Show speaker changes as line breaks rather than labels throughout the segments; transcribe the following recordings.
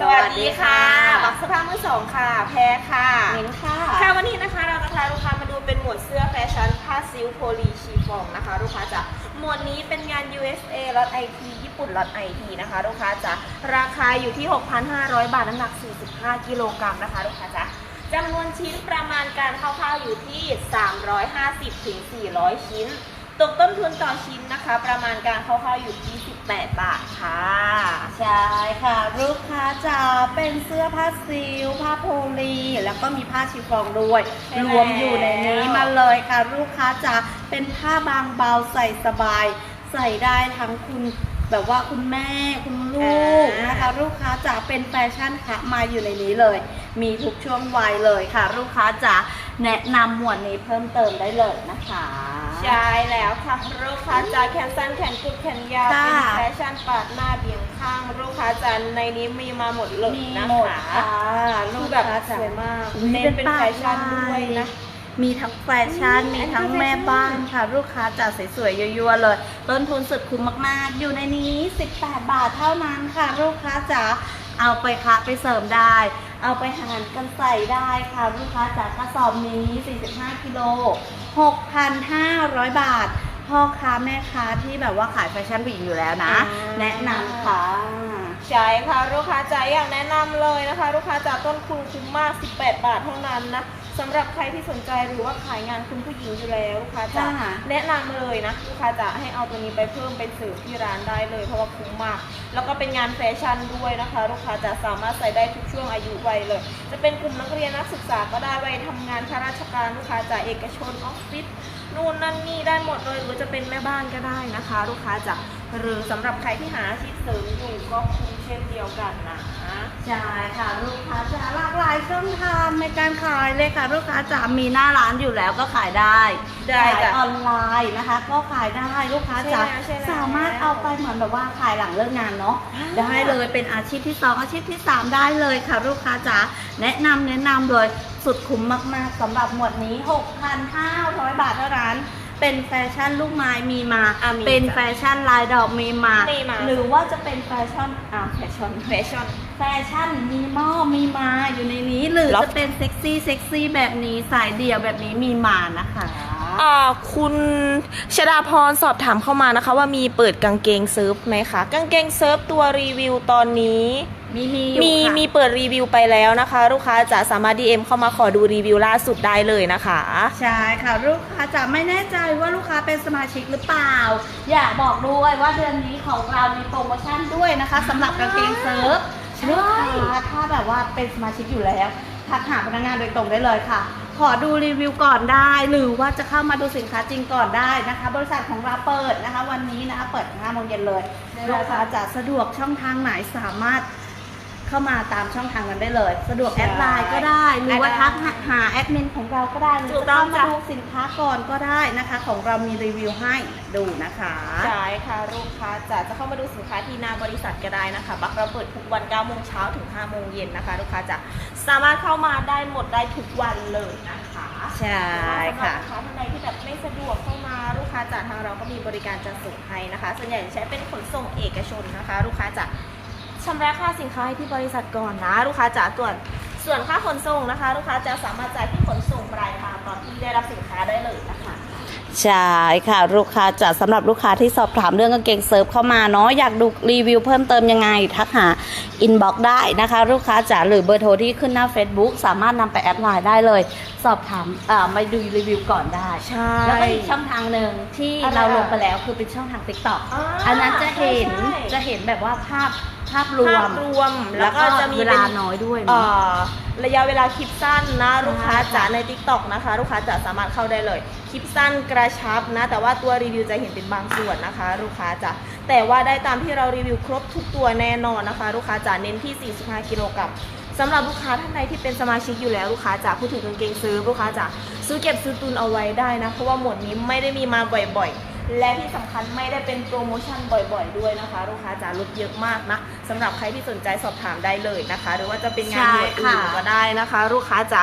สวัสดีค่ะบักสภาพมือสองค่ะ แพรค่ะ
เห็นค่ะ
ค่ะวันนี้นะคะเราจะพาลูกค้ามาดูเป็นหมวดเสื้อแฟชั่นผ้าซิลโพลีชีฟองนะคะ ลูกค้าจะหมวดนี้เป็นงาน USA ล็อต IT ญี่ปุ่นล็อต IT นะคะ ลูกค้าจะราคาอยู่ที่ 6,500 บาทน้ำหนัก 45 กิโลกรัมนะคะ ลูกค้าจะจำนวนชิ้นประมาณการคร่าวๆอยู่ที่ 350ถึง400 ชิ้น ตกต้นทุนต่อชิ้นนะคะ ประมาณการคร่าวๆอยู่ที่ 18 บาทค่ะ
ใช่ค่ะ ลูกค้าจะเป็นเสื้อผ้าซิลผ้าโพลี แล้วก็มีผ้าชิฟฟ่องด้วย
ใช่แล้ว
รวมอยู่ในนี้มาเลยค่ะ ลูกค้าจะเป็นผ้าบางเบาใส่สบาย ใส่ได้ทั้งคุณ แบบว่าคุณแม่คุณลูกนะคะ ลูกค้าจะเป็นแฟชั่นค่ะมาอยู่ในนี้เลย มีทุกช่วงวัยเลยค่ะ ลูกค้าจะแนะนำหมวดนี้เพิ่มเติมได้เลยนะคะ
ใช่แล้วค่ะลูกค้าจะแขนสั้นแขนกุดแขนยาว
ค่ะ
เป็นแฟชั่นปาดหน้าเบี่ยงข้างลูกค้าจะในนี้มีมาหมดเลย
มี
นะ
หมด
คะ
ค่ะ
คื
ลู
อกแบบ
ค้าจะ
สวยมาก
อุ๊ย
เน้นเป็น
ป้า
แฟชั่นด้วยนะ
มีทั้งแฟชั่น
อืม
มีทั้ง
อันนี้ก็
แม่
แฟชั่น
บ้านค่ะ ลูกค้าจะสวยๆยั่วๆเลยต้นทุนสุดคุ้มมากๆ อยู่ในนี้ 18 บาทเท่านั้นค่ะ ลูกค้าจะเอาไปคะไปเสริมได้ เอาไปหารกันใส่ได้ค่ะ ลูกค้าจากกระสอบนี้ 45กิโล6,500 บาท พ่อค้าแม่ค้าที่แบบว่าขายแฟชั่นผู้หญิงอยู่แล้วนะ
อ่า
แนะนำค่ะ
ใช่ค่ะ ลูกค้าจ๋าอยากแนะนำเลยนะคะ ลูกค้าจ๋าต้นทุนคุ้มมาก 18 บาทเท่านั้นนะ สำหรับใครที่สนใจหรือว่าขายงานคุณผู้หญิงอยู่แล้วลูกค้าจ๋า
ค่ะ
แนะนำเลยนะลูกค้าจ๋าให้เอาตัวนี้ไปเพิ่มเป็นเสริมที่ร้านได้เลย เพราะว่าคุ้มมาก แล้วก็เป็นงานแฟชั่นด้วยนะคะ ลูกค้าจะสามารถใส่ได้ทุกช่วงอายุวัยเลย จะเป็นกลุ่มนักเรียนนักศึกษาก็ได้วัยทำงานข้าราชการลูกค้าจากเอกชนออฟฟิศนู่นนั่นนี่ได้หมดเลยหรือจะเป็นแม่บ้านก็ได้นะคะ ลูกค้าจะหรือสำหรับใครที่หาอาชีพเสริมอยู่ก็คุ้มเช่นเดียวกันนะ
ใช่ค่ะลูกค้าจะหลากหลายช่องทางในการขายเลยค่ะ ลูกค้าจะมีหน้าร้านอยู่แล้วก็ขายได้
ได้
ขาย
จ้ะ
ออนไลน์นะคะ ก็ขายได้ลูกค้าจะ
ใช่แล้วใช่แล้ว
สามารถเอาไปเหมือนแบบว่าขายหลังเลิกงานเนาะ
อ่า
ได้เลยเป็นอาชีพที่สองอาชีพที่สามได้เลยค่ะ ลูกค้าจ๋าแนะนำแนะนำเลยสุดคุ้มมากๆสำหรับหมวดนี้6,500 บาทเท่านั้น เป็นแฟชั่นลูกไม้มีมา
อะมี
เป็น
จ้ะ
แฟชั่นลายดอกมีมา
มีมา
หรือว่าจะเป็นแฟชั่นอ่าแฟชั่น
แฟชั่น
แฟชั่นมีหม้อมีมาอยู่ในนี้หรือ
แล้ว
จะเป็นเซ็กซี่เซ็กซี่แบบนี้สายเดี่ยวแบบนี้มีมานะคะ
อ่า คุณชดาพรสอบถามเข้ามานะคะว่ามีเปิดกางเกงเซิร์ฟไหมคะ กางเกงเซิร์ฟตัวรีวิวตอนนี้
มีมีอยู่
มี
ค่ะ
มีเปิดรีวิวไปแล้วนะคะ ลูกค้าจะสามารถ DM เข้ามาขอดูรีวิวล่าสุดได้เลยนะคะ
ใช่ค่ะลูกค้าจะไม่แน่ใจว่าลูกค้าเป็นสมาชิกหรือเปล่า อยากบอกด้วยว่าเดือนนี้ของเรามีโปรโมชั่นด้วยนะคะสำหรับกางเกงเซิร์ฟ
ใช่
ลูกค้าถ้าแบบว่าเป็นสมาชิกอยู่แล้วทักหาพนักงานโดยตรงได้เลยค่ะ ขอดูรีวิวก่อนได้ หรือว่าจะเข้ามาดูสินค้าจริงก่อนได้นะคะ บริษัทของเราเปิดนะคะ วันนี้นะคะเปิด5โมงเย็นเลย
ได้
ลู
เลย
กค้าจะสะดวกช่องทางไหนสามารถเข้ามาตามช่องทางนั้นได้เลย สะดวก
ใช่
แอดไลน์ก็ได้ หรือว่า
แอดไลน์
ทักหาหาแอดมินของเราก็ได้ หรือ
ถูก
จะ
ต้อง
เข้ามา
จ้ะ
ดูสินค้าก่อนก็ได้นะคะ ของเรามีรีวิวให้ดูนะคะ
ใช่ค่ะ ลูกค้าจะจะเข้ามาดูสินค้าที่หน้าบริษัทก็ได้นะคะ บักเราเปิดทุกวัน9โมงเช้าถึง5โมงเย็นนะคะ ลูกค้าจะสามารถเข้ามาได้หมดได้ทุกวันเลยนะคะ
ใช่ค่ะ
สำหรับลูกค้าท่านใดที่แบบไม่สะดวกเข้ามาลูกค้าจากทางเราก็มีบริการจัดส่งให้นะคะ ส่วนใหญ่จะใช้เป็นขนส่งเอกชนนะคะ ลูกค้าจะชำระค่าสินค้าให้ที่บริษัทก่อนนะ ลูกค้าจะส่วนส่วนค่าขนส่งนะคะ ลูกค้าจะสามารถจ่ายที่ขนส่งปลายทางตอนที่ได้รับสินค้าได้เลยนะคะ
ใช่ค่ะลูกค้าจะสำหรับลูกค้าที่สอบถามเรื่องกางเกงเซิร์ฟเข้ามาเนาะอยากดูรีวิวเพิ่มเติมยังไง ทักหาอินบ็อกได้นะคะ ลูกค้าจ๋าหรือเบอร์โทรที่ขึ้นหน้า Facebook สามารถนำไปแอดไลน์ได้เลย สอบถามอ่ามาดูรีวิวก่อนได้
ใช่
แล้วก็อีกช่องทางหนึ่งที่
อะไร
เราลงไปแล้วคือเป็นช่องทาง TikTok
อ่า
อันนั้นจะเห็น
ใช่ใช่
จะเห็นแบบว่าภาพ ภาพรว
ภามพรวมแล้วก็จะมี
เว
ป็น
ลาน้อยด้วย
เอ่
เนาะ
อระยะเวลาคลิปสั้นนะ
ใช่
ลูกค้าจ๋าใน t ิ k t o k นะคะ ลูกค้าจ๋าสามารถเข้าได้เลย คลิปสั้นกระชับนะ แต่ว่าตัวรีวิวจะเห็นเป็นบางส่วนนะคะ ลูกค้าจ๋าแต่ว่าได้ตามที่เรารีวิวครบทุกตัวแน่นอนนะคะ ลูกค้าจ๋าเน้นที่ 45 กิโลกรัมสำหรับลูกค้าท่านใดที่เป็นสมาชิกอยู่แล้วลูกค้าจ๋าพูดถึงกางเกงซื้อลูกค้าจ๋าซื้อเก็บซื้อตุนเอาไว้ได้นะเพราะว่าหมวดนี้ไม่ได้มีมาบ่อยๆ และที่สำคัญไม่ได้เป็นโปรโมชั่นบ่อย ๆ ด้วยนะคะ ลูกค้าจ๋าลดเยอะมากนะสำหรับใครที่สนใจสอบถามได้เลยนะคะ หรือว่าจะเป็นงานหน่วยอื่นก็ได้นะคะ ลูกค้าจ๋า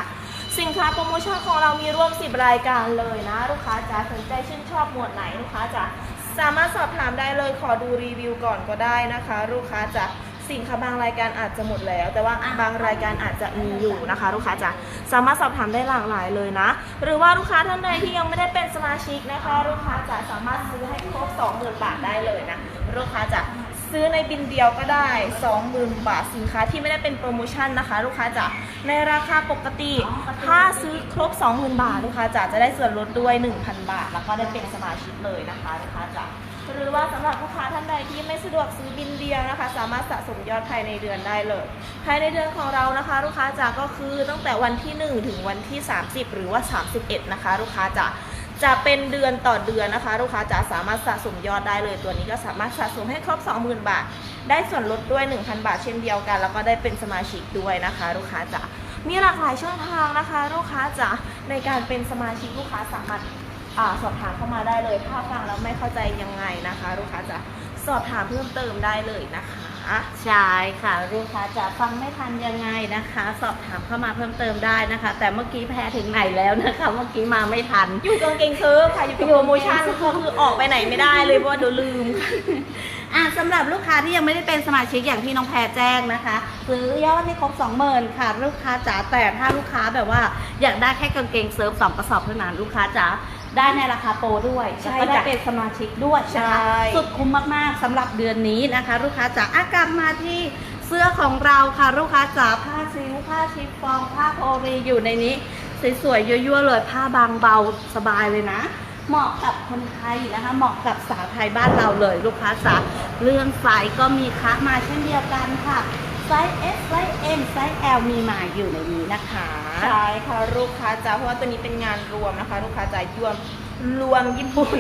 สินค้าโปรโมชั่นของเรามีร่วม 10 รายการเลยนะ ลูกค้าจ๋าสนใจชื่นชอบหมวดไหนลูกค้าจ๋าสามารถสอบถามได้เลยขอดูรีวิวก่อนก็ได้นะคะ ลูกค้าจ๋า สินค้าบางรายการอาจจะหมดแล้ว แต่ว่าบางรายการอาจจะมีอยู่นะคะ ลูกค้าจะสามารถสอบถามได้หลากหลายเลยนะ หรือว่าลูกค้าท่านใดที่ยังไม่ได้เป็นสมาชิกนะคะ ลูกค้าจะสามารถซื้อให้ครบ20,000บาทได้เลยนะลูกค้าจะซื้อในบินเดียวก็ได้ 20,000 บาทสินค้าที่ไม่ได้เป็นโปรโมชั่นนะคะ ลูกค้าจะในราคาปกติ ถ้าซื้อครบ 20,000 บาท ลูกค้าจะจะได้ส่วนลดด้วย 1,000 บาท แล้วก็ได้เป็นสมาชิกเลยนะคะลูกค้าจะ หรือว่าสำหรับลูกค้าท่านใดที่ไม่สะดวกซื้อบินเดียวนะคะ สามารถสะสมยอดภายในเดือนได้เลย ภายในเดือนของเรานะคะ ลูกค้าจะก็คือตั้งแต่วันที่ 1 ถึงวันที่ 30 หรือว่า 31 นะคะ ลูกค้าจะจะเป็นเดือนต่อเดือนนะคะ ลูกค้าจะสามารถสะสมยอดได้เลย ตัวนี้ก็สามารถสะสมให้ครบ 20,000 บาท ได้ส่วนลดด้วย 1,000 บาทเช่นเดียวกัน แล้วก็ได้เป็นสมาชิกด้วยนะคะ ลูกค้าจะมีหลากหลายช่องทางนะคะ ลูกค้าจะในการเป็นสมาชิกลูกค้าสามารถ สอบถามเข้ามาได้เลย ถ้าฟังแล้วไม่เข้าใจยังไงนะคะ ลูกค้าจะสอบถามเพิ่มเติมได้เลยนะคะ
ใช่ค่ะลูกค้าจะฟังไม่ทันยังไงนะคะ สอบถามเข้ามาเพิ่มเติมได้นะคะ แต่เมื่อกี้แพ้ถึงไหนแล้วนะคะ เมื่อกี้มาไม่ทัน
อยู่กางเกงเซิร์ฟค่ะอยู่กับโปรโมชั่นก็คือออกไปไหนไม่ได้เลยเพราะว่าเดี๋ยวลืมค่ะ
อะสำหรับลูกค้าที่ยังไม่ได้เป็นสมาชิกอย่างที่น้องแพรแจ้งนะคะซื้อยอดให้ครบ20,000ค่ะ ลูกค้าจ๋าแต่ถ้าลูกค้าแบบว่า อยากได้แค่กางเกงเซิร์ฟสองกระสอบเท่านั้นลูกค้าจ๋า ได้ในราคาโปรด้วย
ใช่
แล้วก็ได้
จ้ะ
เป็นสมาชิกด้วยนะคะ
ใช่
สุดคุ้มมากๆสำหรับเดือนนี้นะคะ ลูกค้าจ๋าอะกลับมาที่เสื้อของเราค่ะ ลูกค้าจ๋าผ้าซิลผ้าชิฟฟองผ้าโพลีอยู่ในนี้สวยๆยั่วๆเลยผ้าบางเบาสบายเลยนะ เหมาะกับคนไทยนะคะ เหมาะกับสาวไทยบ้านเราเลย ลูกค้าจ๋าเรื่องไซส์ก็มีคะมาเช่นเดียวกันค่ะ ไซส์ S ไซส์ M ไซส์ L มีมาอยู่ในนี้นะคะ
ใช่ค่ะลูกค้าจ๋าเพราะว่าตัวนี้เป็นงานรวมนะคะ ลูกค้าจ๋ารวมรวมญี่ปุ่น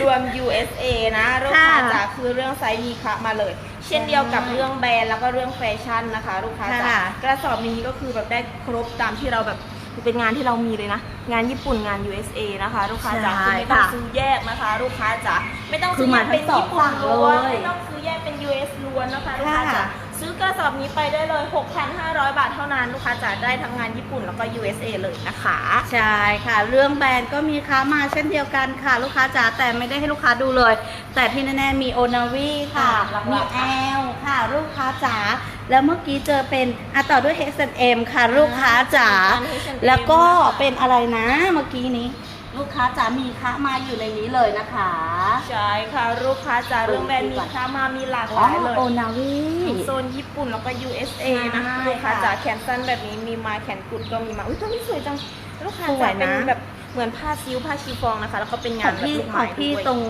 รวม USA นะลูกค้าจ๋าคือเรื่องไซส์มีคะมาเลย เช่นเดียวกับเรื่องแบรนด์แล้วก็เรื่องแฟชั่นนะคะ ลูกค้าจ๋า
ค่ะ
กระสอบนี้ก็คือแบบได้ครบตามที่เราแบบเป็นงานที่เรามีเลยนะ งานญี่ปุ่นงาน USA นะคะ ลูกค้าจ๋าคือไม่ต้องซื้อแยกนะคะ ลูกค้าจ๋าไม่ต้องซื้อแยกเป็นญี่ปุ่นล้วนไม่ต้องซื้อแยกเป็น US ล้วนนะคะลูกค้าจ๋า ซื้อกระสอบนี้ไปได้เลย 6,500 บาทเท่านั้นลูกค้าจะได้ทั้งงานญี่ปุ่นแล้วก็ USA เลยนะคะ
ใช่ค่ะ เรื่องแบรนด์ก็มีค้ามาเช่นเดียวกันค่ะ ลูกค้าจ๋าแต่ไม่ได้ให้ลูกค้าดูเลย แต่ที่แน่ๆมีโอนาวีค่ะ
หลักๆ
มี
ค่ะ
แอลค่ะ ลูกค้าจ๋าแล้วเมื่อกี้เจอเป็นอะต่อด้วย H&M ค่ะ ลูกค้าจ๋า
อันนี้ H&M
แล้วก็เป็นอะไรนะเมื่อกี้นี้ ลูกค้าจ๋ามีค้ามาอยู่ในนี้เลยนะคะ
ใช่ค่ะลูกค้าจะเรื่องแบรนด์มีค้ามามีหลากห
อ๋อ
ลายเลย
โอนาวี
โซนญี่ปุ่นแล้วก็ USA นะ
ใช่
ลูกค้า
ค่ะ
จะแขนสั้นแบบนี้มีมาแขนกุดก็มีมาอุ้ยตัวนี้สวยจังลูกค้า
สว
จะ
ย
เป็น
นะ
แบบ เหมือนผ้าซิลผ้าชีฟองนะคะ แล้วก็เป็น
ข
งา
อนง
แบบ
พี่
ลูก
ข
ไม้
องพี่
ด้วย
ตรง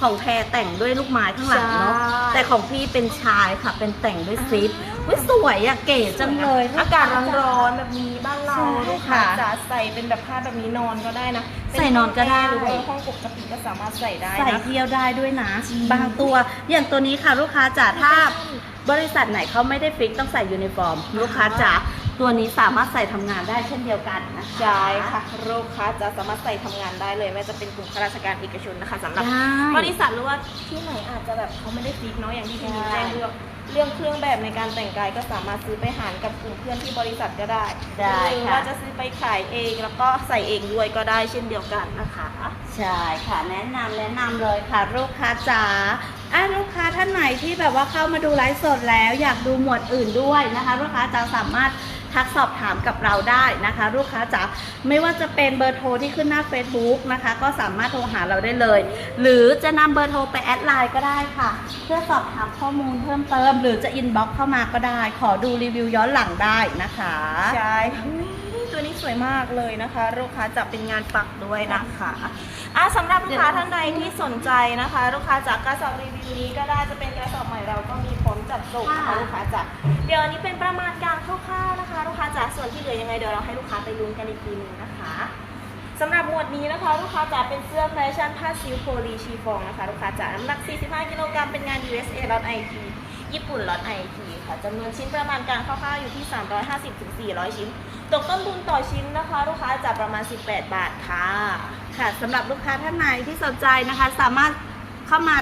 ของแพรแต่งด้วยลูกไม้ข้างหลังเนาะ
ใช่
แต่ของพี่เป็นชายค่ะ เป็นแต่งด้วยซิปวิสวยอะเก๋จังเลย
อากาศร้อนๆแบบนี้บ้านเรา
ใช่
ลูกค้า
ค่ะ
จะใส่เป็นแบบผ้าแบบนี้นอนก็ได้นะเป็
ใส่นอนก็ได้
หรือว่าห้องปกติก็สามารถใส่ได้
ใส่
นะ
เที่ยวได้ด้วยนะ
จริง
บางตัว อย่างตัวนี้ค่ะลูกค้าจ๋าถ้าบริษัทไหนเขาไม่ได้ฟิกต้องใส่ยูนิฟอร์ม ลูกค้าจ๋า ตัวนี้สามารถใส่ทำงานได้เช่นเดียวกันนะคะ
ใช่ค่ะลูกค้าจะสามารถใส่ทำงานได้เลยไม่ว่าจะเป็นกลุ่มข้าราชการเอกชนนะคะสำหรับ
ได้
บริษัทหรือว่าที่ไหนอาจจะแบบเขาไม่ได้ฟิกเนาะอย่างที่พี่มี
ใช่
แจ้งเรื่องเรื่องเครื่องแบบในการแต่งกายก็สามารถซื้อไปหารกับกลุ่มเพื่อนที่บริษัทก็ได้
ได้
หรือ
ค่ะ
ว่าจะซื้อไปขายเองแล้วก็ใส่เองด้วยก็ได้เช่นเดียวกันนะคะ
ใช่ค่ะแนะนำแนะนำเลยค่ะ ลูกค้าจ๋าอะลูกค้าท่านไหนที่แบบว่าเข้ามาดูไลฟ์สดแล้ว อยากดูหมวดอื่นด้วยนะคะ ลูกค้าจะสามารถ ทักสอบถามกับเราได้นะคะ ลูกค้าจ๋าไม่ว่าจะเป็นเบอร์โทรที่ขึ้นหน้า Facebook นะคะ ก็สามารถโทรหาเราได้เลย หรือจะนำเบอร์โทรไปแอดไลน์ก็ได้ค่ะ เพื่อสอบถามข้อมูลเพิ่มเติม หรือจะอินบ็อกซ์เข้ามาก็ได้ ขอดูรีวิวย้อนหลังได้นะคะ
ใช่ ตัวนี้สวยมากเลยนะคะ ลูกค้าจะเป็นงานปักด้วยนะคะอะสำหรับลูกค้าท่านใดที่สนใจนะคะ ลูกค้าจากกระสอบรีวิวนี้ก็ได้จะเป็นกระสอบใหม่เราก็มีพร้อมจัดส่งนะคะ
ค่ะ
ลูกค้าจ๋าเดี๋ยวอันนี้เป็นประมาณการคร่าวๆนะคะ ลูกค้าจ๋าส่วนที่เหลือยังไงเดี๋ยวเราให้ลูกค้าไปลุ้นกันอีกทีหนึงนะคะสำหรับหมวดนี้นะคะ ลูกค้าจ๋าเป็นเสื้อแฟชั่นผ้าซิลโพลีชีฟองนะคะลูกค้าจ๋าน้ำหนัก 45 กิโลกรัมเป็นงาน USA ล็อต IT ญี่ปุ่นล็อต IT ค่ะจำนวนชิ้นประมาณการคร่าวๆอยู่ที่ 350-400 ชิ้น ตกต้นทุนต่อชิ้นนะคะ ลูกค้าจะประมาณ 18 บาทค่ะ
ค่ะสำหรับลูกค้าท่านไหนที่สนใจนะคะ สามารถเข้ามา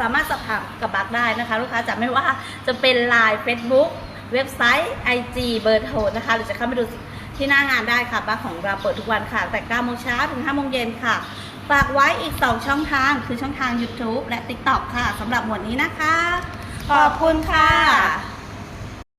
สามารถสอบถามกับบักได้นะคะ ลูกค้าจะไม่ว่าจะเป็น Line Facebook เว็บไซต์ IG เบอร์โทรนะคะ หรือจะเข้ามาดูที่หน้างานได้ค่ะบักของเราเปิดทุกวันค่ะ แต่9โมงเช้าถึง5โมงเย็นค่ะ ฝากไว้อีก 2 ช่องทาง คือช่องทาง YouTube และ TikTok ค่ะสำหรับหมวดนี้นะคะ ขอบคุณค่ะ